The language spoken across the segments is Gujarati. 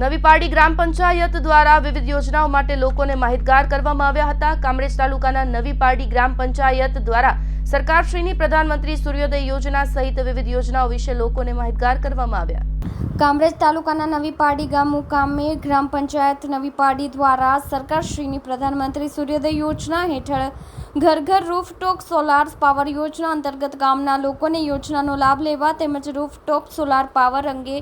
નવી પારડી ગ્રામ પંચાયત દ્વારા વિવિધ યોજનાઓ માટે લોકોને માહિતગાર કરવામાં આવ્યા હતા. કામરેજ તાલુકાના નવી પારડી ગ્રામ પંચાયત દ્વારા સરકારશ્રીની પ્રધાનમંત્રી સૂર્યોદય યોજના સહિત વિવિધ યોજનાઓ વિશે લોકોને માહિતગાર કરવામાં આવ્યા. કામરેજ તાલુકાના નવી પારડી ગામ મુકામે ગ્રામ પંચાયત નવી પારડી દ્વારા સરકારશ્રીની પ્રધાનમંત્રી સૂર્યોદય યોજના હેઠળ ઘર ઘર રૂફટોપ સોલાર પાવર યોજના અંતર્ગત ગામના લોકોને યોજનાનો લાભ લેવા તેમજ રૂફટોપ સોલાર પાવર અંગે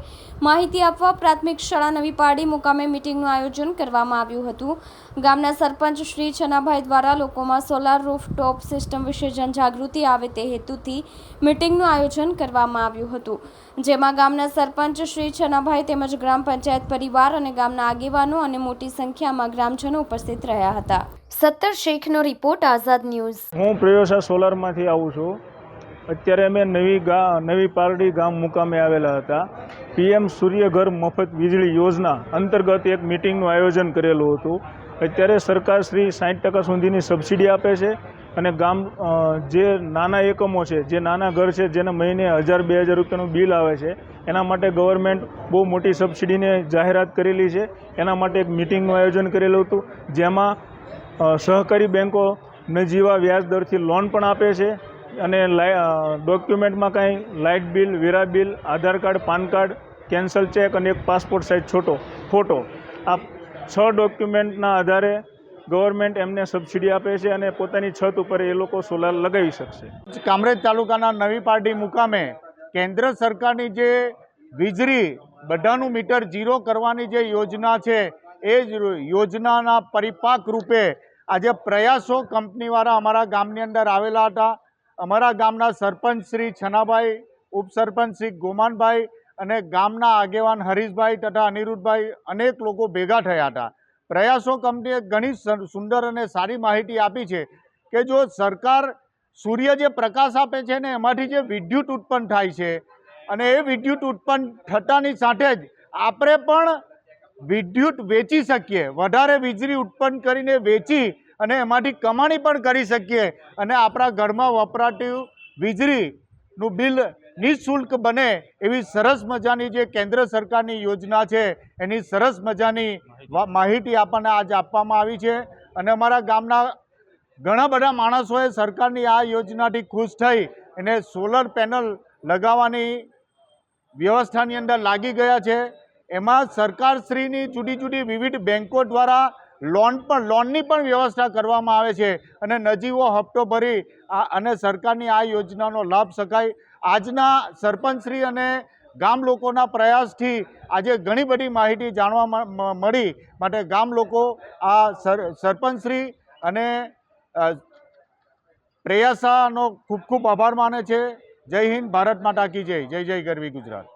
માહિતી આપવા પ્રાથમિક શાળા નવી પારડી મુકામે મિટિંગનું આયોજન કરવામાં આવ્યું હતું. ગામના સરપંચ શ્રી છનાભાઈ દ્વારા લોકોમાં સોલાર રૂફટોપ સિસ્ટમ વિશે જનજાગૃતિ આવે તે હેતુથી મિટિંગનું આયોજન કરવામાં આવ્યું હતું. જેમાં ગામના સરપંચ શ્રી છનાભાઈ તેમજ ગ્રામ પંચાયત પરિવાર અને ગામના આગેવાનો અને મોટી સંખ્યામાં ગ્રામજનો ઉપસ્થિત રહ્યા હતા. સત્તર શેખનો રિપોર્ટ, આઝાદ ન્યૂઝ. હું પ્રયોસા સોલારમાંથી આવું છું. અત્યારે અમે નવી ગા, નવી પારડી ગામ મુકામે આવેલા હતા. પીએમ સૂર્યઘર મફત વીજળી યોજના અંતર્ગત એક મિટિંગનું આયોજન કરેલું હતું. અત્યારે સરકાર શ્રી સાઠ ટકા સુધીની સબસિડી આપે છે. અને ગામ જે નાના એકમો છે, જે નાના ઘર છે, જેને મહિને હજાર બે હજાર રૂપિયાનું બિલ આવે છે, એના માટે ગવર્મેન્ટ બહુ મોટી સબસિડીને જાહેરાત કરેલી છે. એના માટે એક મિટિંગનું આયોજન કરેલું હતું, જેમાં સહકારી બેન્કો નજીવા વ્યાજ દરથી લોન પણ આપે છે અને ડોક્યુમેન્ટમાં કાંઈ લાઇટ બિલ, વેરા bill, Aadhaar card, pan card, cancel cheque અને એક પાસપોર્ટ સાઇઝ છોટો ફોટો. આ છ ડોક્યુમેન્ટના આધારે ગવર્મેન્ટ એમને સબસિડી આપે છે અને પોતાની છત ઉપર એ લોકો સોલાર લગાવી શકશે. કામરેજ તાલુકાના નવી પાર્ટી મુકામે કેન્દ્ર સરકારની જે વીજળી બધાનું મીટર ઝીરો કરવાની જે યોજના છે, એ જ યોજનાના પરિપાક રૂપે આજે પ્રયાસો કંપનીવાળા અમારા ગામની અંદર આવેલા હતા. અમારા ગામના સરપંચ શ્રી છનાભાઈ, ઉપસરપંચ શ્રી ગોમાનભાઈ અને ગામના આગેવાન હરીશભાઈ તથા અનિરુદ્ધભાઈ અનેક લોકો ભેગા થયા હતા. પ્રયાસો કંપનીએ ઘણી સુંદર અને સારી માહિતી આપી છે કે જો સરકાર સૂર્ય જે પ્રકાશ આપે છે ને એમાંથી જે વિદ્યુત ઉત્પન્ન થાય છે અને એ વિદ્યુત ઉત્પન્ન થતાની સાથે જ આપણે પણ વિદ્યુત વેચી શકીએ, વધારે વીજળી ઉત્પન્ન કરીને વેચી અને એમાંથી કમાણી પણ કરી શકીએ અને આપણા ઘરમાં વપરાતી વીજળીનું બિલ નિઃશુલ્ક બને એવી સરસ મજાની જે કેન્દ્ર સરકારની યોજના છે, એની સરસ મજાની માહિતી આપણને આજ આપવામાં આવી છે. અને અમારા ગામના ઘણા બધા માણસોએ સરકારની આ યોજનાથી ખુશ થઈ અને સોલર પેનલ લગાવવાની વ્યવસ્થાની અંદર લાગી ગયા છે. એમાં સરકારશ્રીની જુદી જુદી વિવિધ બેન્કો દ્વારા લોન પણ, લોનની પણ વ્યવસ્થા કરવામાં આવે છે અને નજીવો હપ્તો ભરી આ અને સરકારની આ યોજનાનો લાભ શકાય આજના સરપંચશ્રી અને ગામ લોકોના પ્રયાસથી આજે ઘણી બધી માહિતી જાણવા મળી. માટે ગામ લોકો, આ સર, સરપંચશ્રી અને પ્રયાસાનો ખૂબ ખૂબ આભાર માને છે. જય હિન્દ, ભારત માતા કી જય. જય જય ગરવી ગુજરાત.